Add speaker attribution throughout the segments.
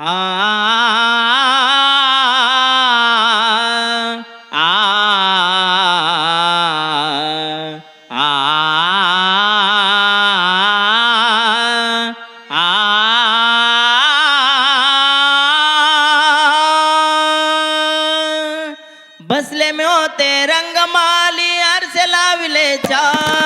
Speaker 1: आ आ बसले मी होते रंगमाली आरसे लाविले चार.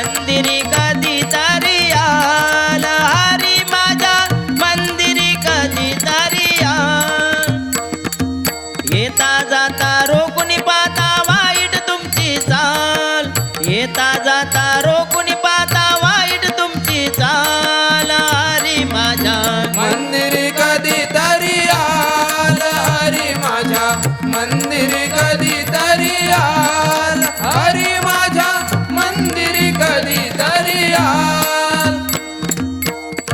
Speaker 1: मंदिरी कधी तरी आला. हरी माझ्या मंदिरी कधी तरी येता जाता रोकुनी पाता वाईट तुमची चाल. येता जाता रोकुनी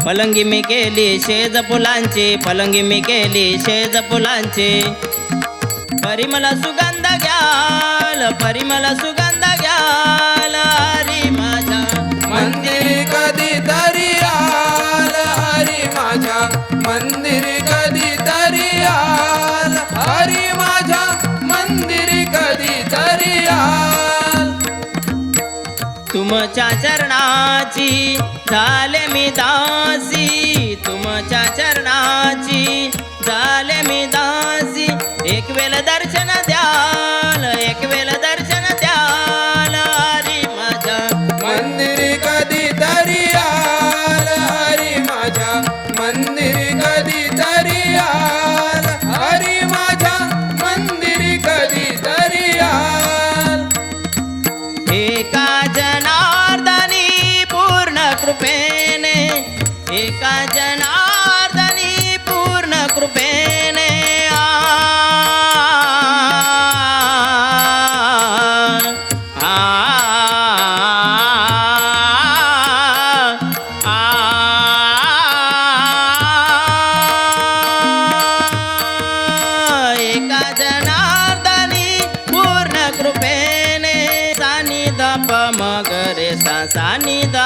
Speaker 1: पलंगी मी केली शेज फुलांची पलंगी मी केली शेज फुलांची. परिमला सुगंध घ्याल परिमला सुगंध घ्याल. हरी माझ्या
Speaker 2: मंदिर कधी तरी आल हरी माझ्या मंदिर कधी तरी आल. हरी माझ्या मंदिर कधी तरी आल.
Speaker 1: तुमच्या चरणाची झाले मी दासी.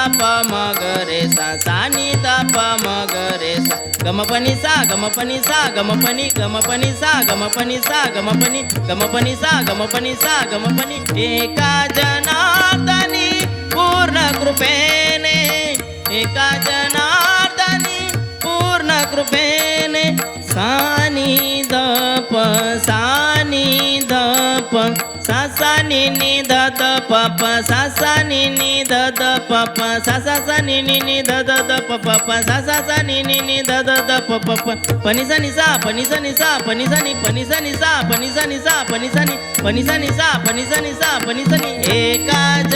Speaker 1: सानी दप मगरे सा सानी दप मगरे सा गमपनी सा गमपनी सा गमपनी गमपनी सा गमपनी सा गमपनी गमपनी सा गमपनी सा गमपनी एका जनार्दनी पूर्ण कृपेने एका जनार्दनी पूर्ण कृपेने सानी दप सानी दप सासानी नि द द प प सासानी नि द प प सा सा सा नि नि नि द द द प प प सा सा सा नि नि नि द द द प प प पनि सा नि सा पनि सा नि सा पनि सा नि पनि सा नि सा पनि सा नि सा पनि सा नि पनि सा नि सा पनि सा नि सा पनि सा नि एका